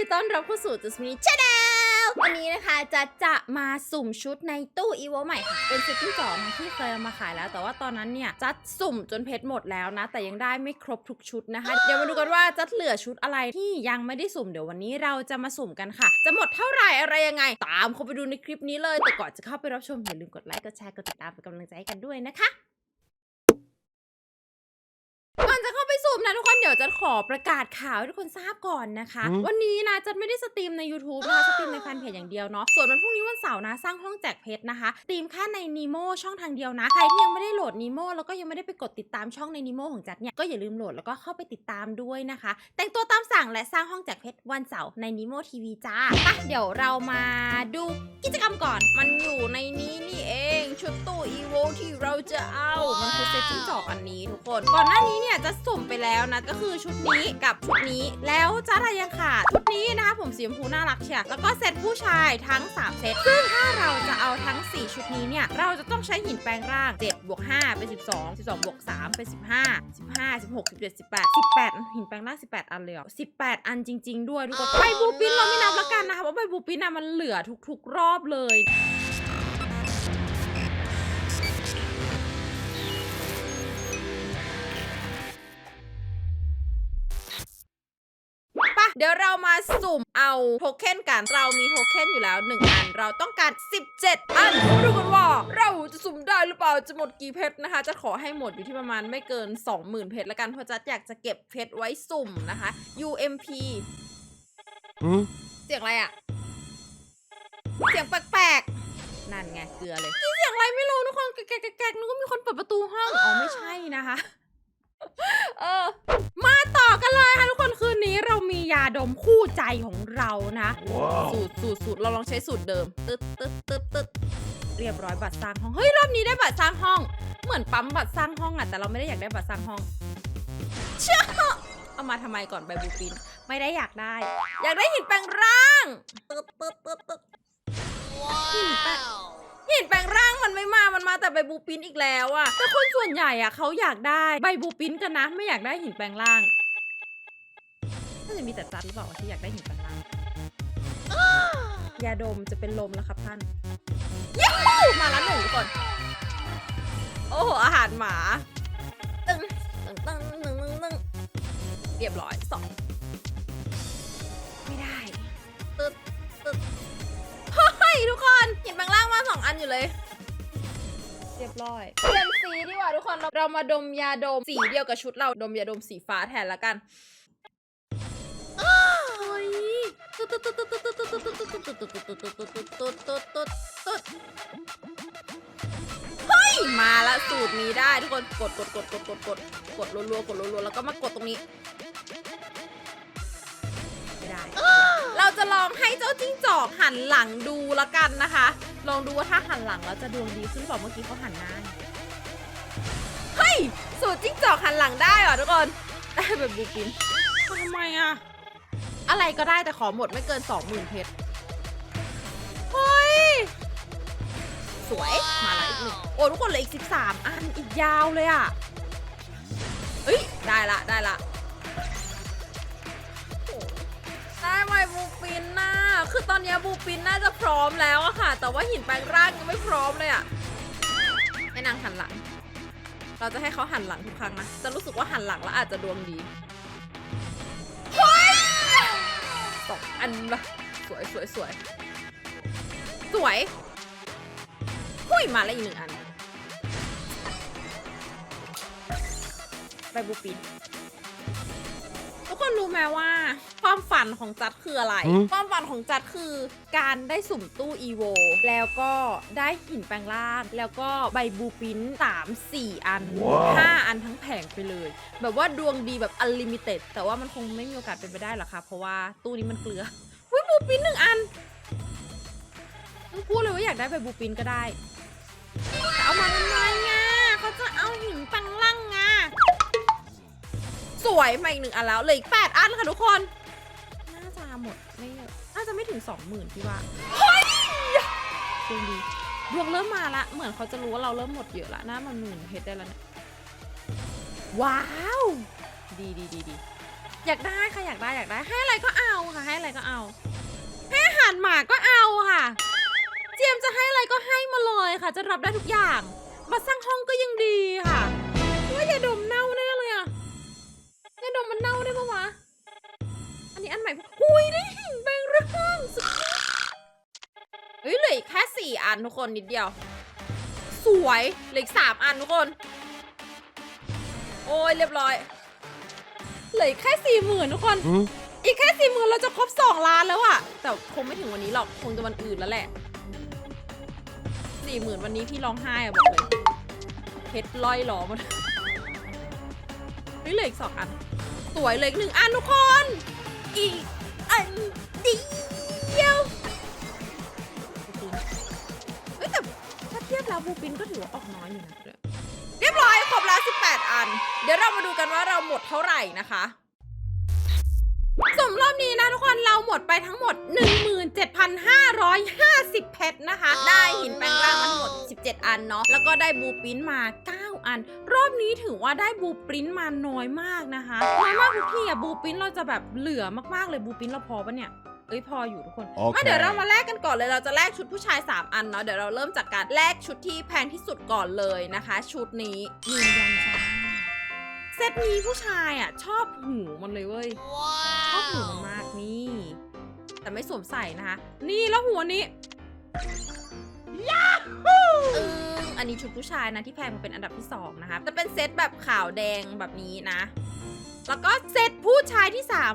ดีต้อนรับเข้าสู่จัสมินชาแนลวันนี้นะคะจะจะมาสุ่มชุดในตู้อีโวใหม่ค่ะเป็นเซตที่สองที่เคยเอามาขายแล้ว แต่ว่าตอนนั้นเนี่ยจัดสุ่มจนเพชรหมดแล้วนะ แต่ยังได้ไม่ครบทุกชุดนะคะ เดี๋ยวมาดูกันว่าจัดเหลือชุดอะไรที่ยังไม่ได้สุ่มเดี๋ยววันนี้เราจะมาสุ่มกันค่ะ จะหมดเท่าไหร่อะไรยังไง ตามเข้าไปดูในคลิปนี้เลยแต่ก่อนจะเข้าไปรับชมอย่าลืมกดไลค์กดแชร์กดติดตามเป็นกำลังใจให้กันด้วยนะคะ ก่อนจะเข้าไปสุ่มนะทุกคน เดี๋ยวจะขอประกาศข่าวให้ทุกคนทราบก่อนนะคะ อืม วันนี้นะจัดไม่ได้สตรีมใน YouTube นะคะสตรีมในแฟนเพจอย่างเดียวเนาะส่วนวันพรุ่งนี้วันเสาร์นะสร้างห้องแจกเพชรนะคะสตรีมแค่ใน Nemo ช่องทางเดียวนะใครที่ยังไม่ได้โหลด Nemo แล้วก็ยังไม่ได้ไปกดติดตามช่องใน Nemo ของจัดเนี่ยก็อย่าลืมโหลดแล้วก็เข้าไปติดตามด้วยนะคะ แต่งตัวตามสั่งและสร้างห้องแจกเพชรวันเสาร์ใน Nemo TV จ้าไปเดี๋ยวเรามาดูกิจกรรมก่อน มันอยู่ในนี้ เราจะเอามันคือเซตจิ้งจอกอันนี้ทุกคน ก่อนหน้านี้เนี่ยจะสุ่มไปแล้วนะ ก็คือชุดนี้กับชุดนี้ แล้วจ้าอะไรยังขาดชุดนี้นะคะผมสีชมพูน่ารักเชียแล้วก็เซตผู้ชายทั้ง 3 เซต ซึ่งถ้าเราจะเอาทั้ง 4 ชุดนี้เนี่ย เราจะต้องใช้หินแปลงร่าง7บวก5เป็น 12 12บวก3เป็น 15 15 16 17 18 18 หินแปลงร่าง 18 อันเลยเหรอ18 อันจริง ๆ ด้วยทุกคนใบบูปินเราไม่นับแล้วกันนะคะเพราะใบบูปินน่ะมันเหลือทุกๆรอบเลย เดี๋ยวเรามาสุ่มเอาโทเค็นกัน เรามีโทเค็นอยู่แล้ว 1 อัน เราต้องการ 17 อันมาดูกันว่า เราจะสุ่มได้หรือเปล่า จะหมดกี่เพชรนะคะ จะขอให้หมดอยู่ที่ประมาณไม่เกิน 20,000 เพชรละกัน เพราะจัดอยากจะเก็บเพชรไว้สุ่มนะคะ UMP อืมเสียงอะไรอะเสียงแปลกๆ นั่นไงเกลือเลยเสียงอะไรไม่รู้ทุกคนแกกๆๆๆนึกว่ามีคนเปิดประตูห้อง อ๋อไม่ใช่นะคะ เออ มาต่อกันเลยค่ะทุกคนคืนนี้เรามียาดมคู่ใจของเรานะว้าวสูตรสูตรสูตรเราลองใช้สูตรเดิม ตึ๊ดตึ๊ดตึ๊ดตึ๊ดเรียบร้อยบัตรสร้างห้อง เฮ้ยรอบนี้ได้บัตรสร้างห้อง เหมือนปั๊มบัตรสร้างห้องอะแต่เราไม่ได้อยากได้บัตรสร้างห้อง เชื่อเอามาทำไมก่อนใบบูปิน ไม่ได้อยากได้ อยากได้หินแปลงร่าง ตึ๊ดตึ๊ดตึ๊ดตึ๊ดหินแปลง หินแปลงร่างมันไม่มา มันมาแต่ใบบูปินอีกแล้วอะแต่คนส่วนใหญ่อะเขาอยากได้ใบบูปินกันนะ ไม่อยากได้หินแปลงร่างน่าจะมีแต่จัดหรือเปล่าวะที่อยากได้หินแปลงร่างยาดมจะเป็นลมแล้วครับท่านยูมาแล้วหนึ่งก่อน โอ้โหอาหารหมา ตึงตึงตึงตึงตึงเรียบร้อยสอง ทุกคนเห็นบางล่างมาสองอันอยู่เลย เรียบร้อยเปลี่ยนสีดีกว่าทุกคน เราเรามาดมยาดมสีเดียวกับชุดเราดมยาดมสีฟ้าแทนละกันเฮ้ยตุ๊ดตุ๊ดตุ๊ดตุ๊ดตุ๊ดตุ๊ดตุ๊ดตุ๊ดตุ๊ดตุ๊ดตุ๊ดตุ๊ดตุ๊ดตุ๊ดตุ๊ดตุ๊ดตุ๊ดเฮ้ยมาละสูตรนี้ได้ทุกคนกดกดกดกดกดกดกดรัวๆกดรัวๆแล้วก็มากดตรงนี้ จะลองให้เจ้าจิ้งจอกหันหลังดูละกันนะคะ ลองดูว่าถ้าหันหลังแล้วจะดวงดีขึ้นกว่าเมื่อกี้เขาหันหน้าเฮ้ย สูตรจิ้งจอกหันหลังได้เหรอทุกคน ได้แบบบูปินทำไมอะอะไรก็ได้แต่ขอหมดไม่เกิน20,000เพชรเฮ้ย สวย มาละอีกหนึ่งโอ้ทุกคนเหลืออีก 13 อันอีกยาวเลยอะเอ้ย ได้ละได้ละ ได้ไหมบูปินน่ะคือตอนนี้บูปินน่าจะพร้อมแล้วอะค่ะ แต่ว่าหินแปลงร่างยังไม่พร้อมเลยอะให้นางหันหลัง เราจะให้เขาหันหลังทุกครั้งนะ จะรู้สึกว่าหันหลังแล้วอาจจะดวงดีสองอันละสวยสวยสวยสวยหุยมาแล้วอีกหนึ่งอันใบบูปินทุกคนรู้ไหมว่า ความฝันของจัดคืออะไร หืม ความฝันของจัดคือการได้สุ่มตู้อีโวแล้วก็ได้หินแปลงร่าง แล้วก็ใบบูปินสามสี่อันว้าวห้าอันทั้งแผงไปเลย แบบว่าดวงดีแบบอ n l ลิมิเต็ดแต่ว่ามันคงไม่มีโอกาสเป็นไปได้หรอกค่ะเพราะว่าตู้นี้มันเกลือวิบูปินหนึ่งอันต้องพูดเลยว่าอยากได้ใบบูปินก็ได้ แต่เอามาทำไมอะเขาจะเอาหินแปลงร่างอะ สวยมาอีกหนึ่งอันแล้วเหลืออีกแปดอันค่ะทุกคนน่าจะ หมดไม่เยอะน่าจะไม่ถึงสองหมื่นพี่ว่าเฮ้ยดวงดีดวงเริ่มมาละ เหมือนเขาจะรู้ว่าเราเริ่มหมดเยอะละน่ามันหมื่นเพชรได้แล้วเนี่ยว้าว ดีดีดีดีอยากได้ค่ะอยากได้อยากได้ ให้อะไรก็เอาค่ะ ให้อะไรก็เอา ให้อาหารหมาก็เอาค่ะ เจียมจะให้อะไรก็ให้มาเลยค่ะ จะรับได้ทุกอย่าง มาสร้างห้องก็ยังดีค่ะ สี่อันทุกคนนิดเดียว สวยเหลืออีกสามอันทุกคน โอ้ยเรียบร้อยเหลืออีกแค่สี่หมื่นทุกคนอืมอีกแค่สี่หมื่นเราจะครบสองล้านแล้วอะแต่คงไม่ถึงวันนี้หรอกคงจะวันอื่นแล้วแหละสี่หมื่นวันนี้พี่ร้องไห้อะบอกเลยเพชรลอยหลอหมดเฮ้ยเหลืออีกสองอัน สวยเหลยหนึ่งอันทุกคน อีกอัน บแล้วบูปินก็ถือว่าออกน้อยอยู่นะเรียบร้อยครบแล้ว 18 อัน เดี๋ยวเรามาดูกันว่าเราหมดเท่าไหร่นะคะสมรอบนี้นะทุกคนเราหมดไปทั้งหมด 17,550 เพชรนะคะ ได้หินแปลงร่างมาทั้งหมด 17 อันเนาะแล้วก็ได้บูปินมา 9 อัน รอบนี้ถือว่าได้บูปริ้นมาน้อยมากนะคะน้อยมากทุกทีอะบูปริ้นเราจะแบบเหลือมากๆเลยบูปริ้นเราพอปะเนี่ย เอ้ยพออยู่ทุกคนโอเค มาเดี๋ยวเรามาแลกกันก่อนเลยเราจะแลกชุดผู้ชาย 3 อันเนาะเดี๋ยวเราเริ่มจากการแลกชุดที่แพงที่สุดก่อนเลยนะคะ ชุดนี้ยืนยันจ้าเซตนี้ผู้ชายอะชอบหูมันเลยเว้ย ชอบหูมันมากนี่ แต่ไม่สวมใส่นะคะ นี่แล้วหัวนี้ยาฮูอึงอันนี้ชุดผู้ชายนะที่แพงมาเป็นอันดับที่สองนะคะจะเป็นเซตแบบขาวแดงแบบนี้นะ แล้วก็เซตผู้ชายที่สาม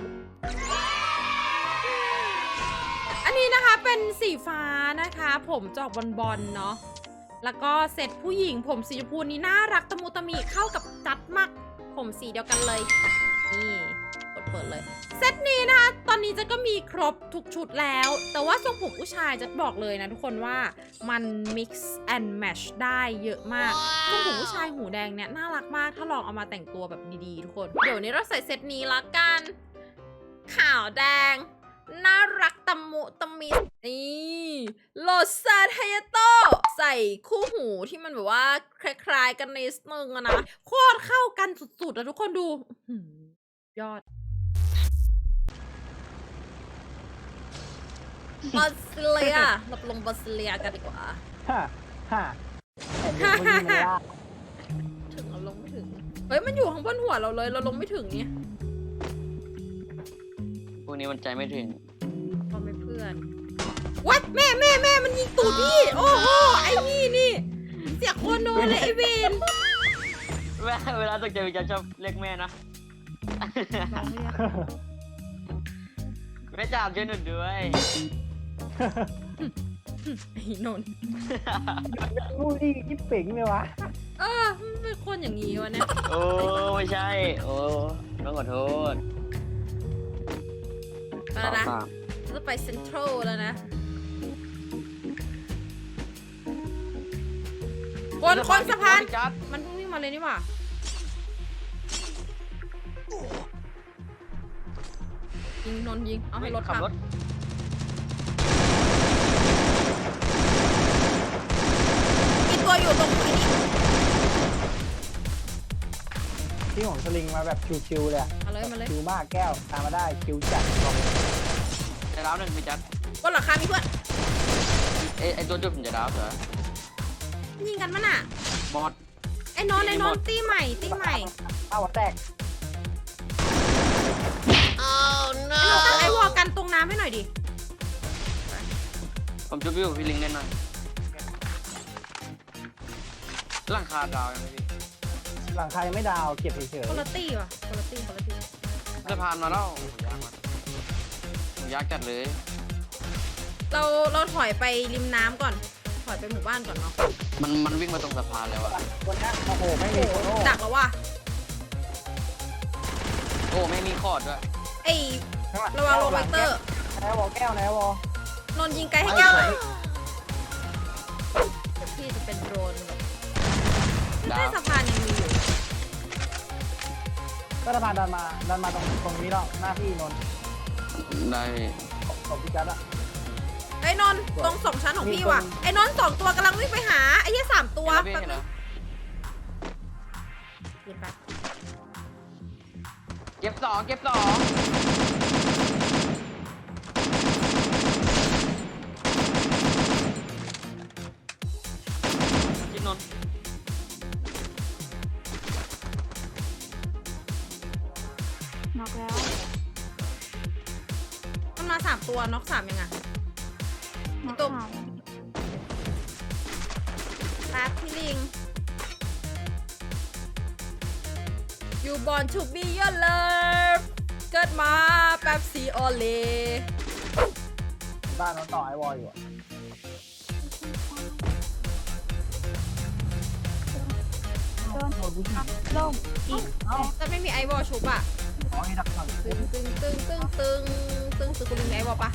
อันนี้นะคะเป็นสีฟ้านะคะ ผมจอกบอลบอลๆเนาะแล้วก็เซตผู้หญิงผมสีชมพูนี้น่ารักตะมูตะมีเข้ากับจัดมากผมสีเดียวกันเลยนี่กดเปิดเลยเซตนี้นะคะตอนนี้เจะก็มีครบทุกชุดแล้ว แต่ว่าทรงผมผู้ชายจะบอกเลยนะทุกคนว่ามัน mix and match ได้เยอะมาก ทรงผมผู้ชายหูแดงเนี่ยน่ารักมากถ้าลองเอามาแต่งตัวแบบดีๆ ทุกคน เดี๋ยวนี้เราใส่เซตนี้ละกัน ขาวแดง น่ารักตะมุตะมินี่โลซาไทยโตใส่คู่หูที่มันแบบว่า คล้ายๆกันนิดนึงอะนะ โคตรเข้ากันสุดๆอะทุกคนดูอื้อหือยอดบาซิเลียเราลงบาซิเลียกันดีกว่าฮ่าฮ่าแต่เด็กมันยิงไม่ได้ถึงเราลงไม่ถึง เฮ้ย มันอยู่ข้างบนหัวเราเลย เราลงไม่ถึงเนี่ยพ วกนี้มันใจไม่ถึงพอไม่เพื่อน วัดแม่แม่แม่มันยิงตูดพี่ โอ้โห ไอ้นี่นี่ เสียคนโดนเลยไอ้เวนเวลาเวลาตกใจจะชอบเรียกแม่นะน้องเรียกแม่จับช่วยหนูด้วยไอ้นนท์มูดี้กิ๊บเป๋งเลยวะเออมันเป็นคนอย่างนี้วะเนี่ย โอ้ไม่ใช่ โอ้ต้องขอโทษ ไปแล้วนะสามจะไปเซ็นทรัลแล้วนะ คนคนสะพานพี่จัดมันเพิ่งวิ่งมาเลยนี่หว่ายิงนนท์ยิง เอาให้รถขับพังรถมีตัวอยู่ตรงนี้ที่ของสลิงมาแบบชิวๆเลยอะมาเลยมาเลย ชิวมากแก้ว ตามมาได้ชิวจัดบอก เลยจะรับหนึ่งพี่จัดบนหลังคามีเพื่อนเอ้ยไอตัวจุดผมจะรับเหรอยิงกันมั้น่ะมอดไอ้นนท์ไอ้นนท์ตีใหม่ตีใหม่เอาหัวแตกไอ้นนท์ตั้งไอ้วอลกันตรงน้ำให้หน่อยดิผมจุดวิวพี่ลิงเล่นหน่อยหลังคาดาวยังไงพี่หลังคายังไม่ดาวเก็บเฉยคนละตีว่ะคนละตีคนละตีสะพานมาแล้วโอ้โหยากมากผม ยากจัดเลย เราเราถอยไปริมน้ำก่อน ถอยไปหมู่บ้านก่อนเนาะมันมันวิ่งมาตรงสะพานแล้วอะๆวันนี้โอ้โหไม่มีโอ้โหดักแล้วว่ะโอ้ไม่มีคอร์ดด้วยไอ้ระวังโรเบเตอร์แนววอลแก้วแนววอลนนท์ยิงไกลให้แก้วหน่อยเดี๋ยวพี่จะเป็นโดรนแบบดาใต้วสะพานยังมีอยู่ก็สะพานดันมาดันมาตรงตรงนี้แล้วหน้าพี่นนท์ ได้ตบพี่จัดอะไอ้นนท์ตรงสองชั้นของพี่ว่ะไอ้นนท์สองตัวกำลังวิ่งไปหาไอ้เหี้ยสามตัวเห็นแล้วพี่เห็นแล้วเห็นปะเก็บสองเก็บสองชิดนนท์ ตัวน็อกสามยังไงน็อกตุ๊กสามแป๊บพี่ลิง You born to be your love เกิดมาแป๊บซีโอเลบ้านน้องต่อไอวอลอยู่อะโดนลงอีก จะไม่มีไอวอลชุบอะ อ๋อนี่ดักหลังตึงตึงตึงตึงตึงตึงตึงกูลิงมีไอวอลปะ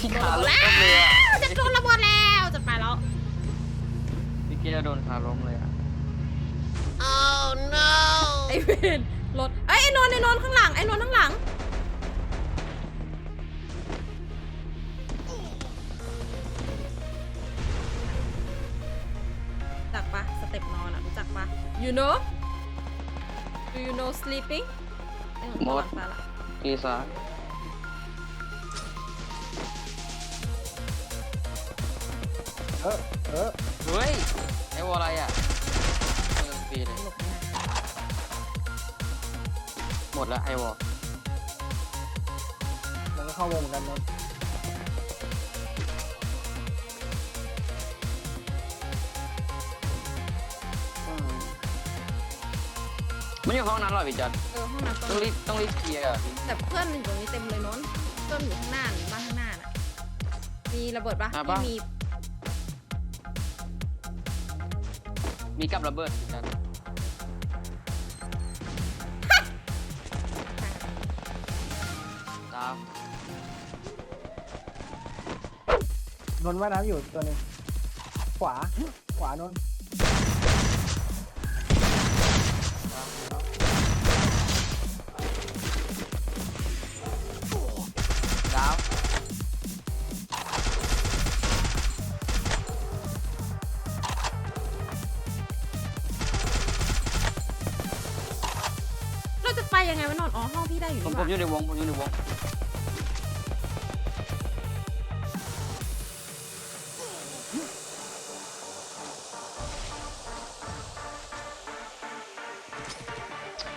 พี่ขาล้มเลยอะจะโดนระเบิดแล้วจะไปแล้วพี่เกียร์โดนขาล้มเลยอะไอเวนรถไอยไอ้นนไอ้นนข้างหลังไอ้นนข้างหลังจักปะสเต็ปนอนอะรู้จักปะ you know do you know sleeping ไอ้นนท์หมดตาละกีซาเออเออเฮ้ย ไอ้วออะไรอะเงินฟรีเลย หลบไม่ได้หมดแล้วไอ้วอมันก็เข้าวงเหมือนกันนนท์ มันอยู่ห้องนั้นเหรอพี่จันเออห้องน้ำต้ต้อองงรีบต้องรีบเคลียร์อะพี่แต่เพื่อนมันอยู่ตรงนี้เต็มเลยนนท์เพื่อนอยู่ข้างหน้าหรือบ้านข้างหน้าน่ะมีระเบิดปะไม่มีมีกับระเบิดพี่จันตามนนท์ว่ายน้ำอยู่ตัวหนึงขวา ขวานนท์ อยู่ผมนี่หผมว่าอยู่ในวงผมอยู่ในวง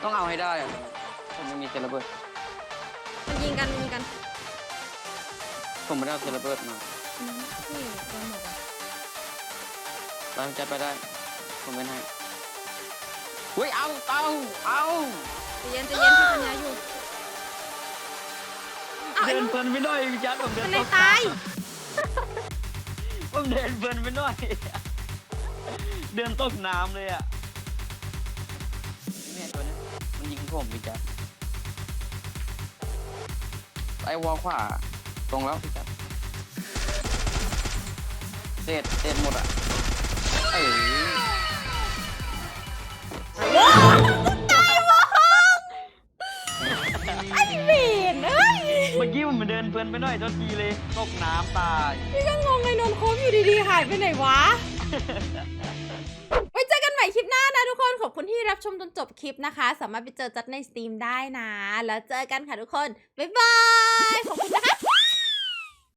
ต้องเอาให้ได้อะผมไม่มีเซเลเบิร์ตมันยิงกันมันยิงกันผมไม่ได้เอาเซเลเบิร์ตมาอืมนี่โดนหมดอะตามจัดไปได้ ผมเป็นให้เฮ้ยเอาเตาเอา ใจะเย็นใจะเย็นพี่ปัญญาอยู่ เอาไอ้เดินนุ่นเพลินไปหน่อยพี่จัดผมเดินมันในตกตาย ผมเดินเพลินไปหน่อย เดินตกน้ำเลยอะเนี่ยตัวเนี้ยมันยิงผมพี่จัดไอ้วอลขวาตรงแล้วพี่จัดเสร็จเสร็จหมดอะเอ้ย ไปหน่อยตัวทีเลยตกน้ำตาย พี่ก็งงไอ้นนท์โคบอยู่ดีๆ หายไปไหนวะ ไว้เจอกันใหม่คลิปหน้านะทุกคน ขอบคุณที่รับชมจนจบคลิปนะคะ สามารถไปเจอจัดในสตรีมได้นะ แล้วเจอกันค่ะทุกคน บ๊ายบาย ขอบคุณนะคะ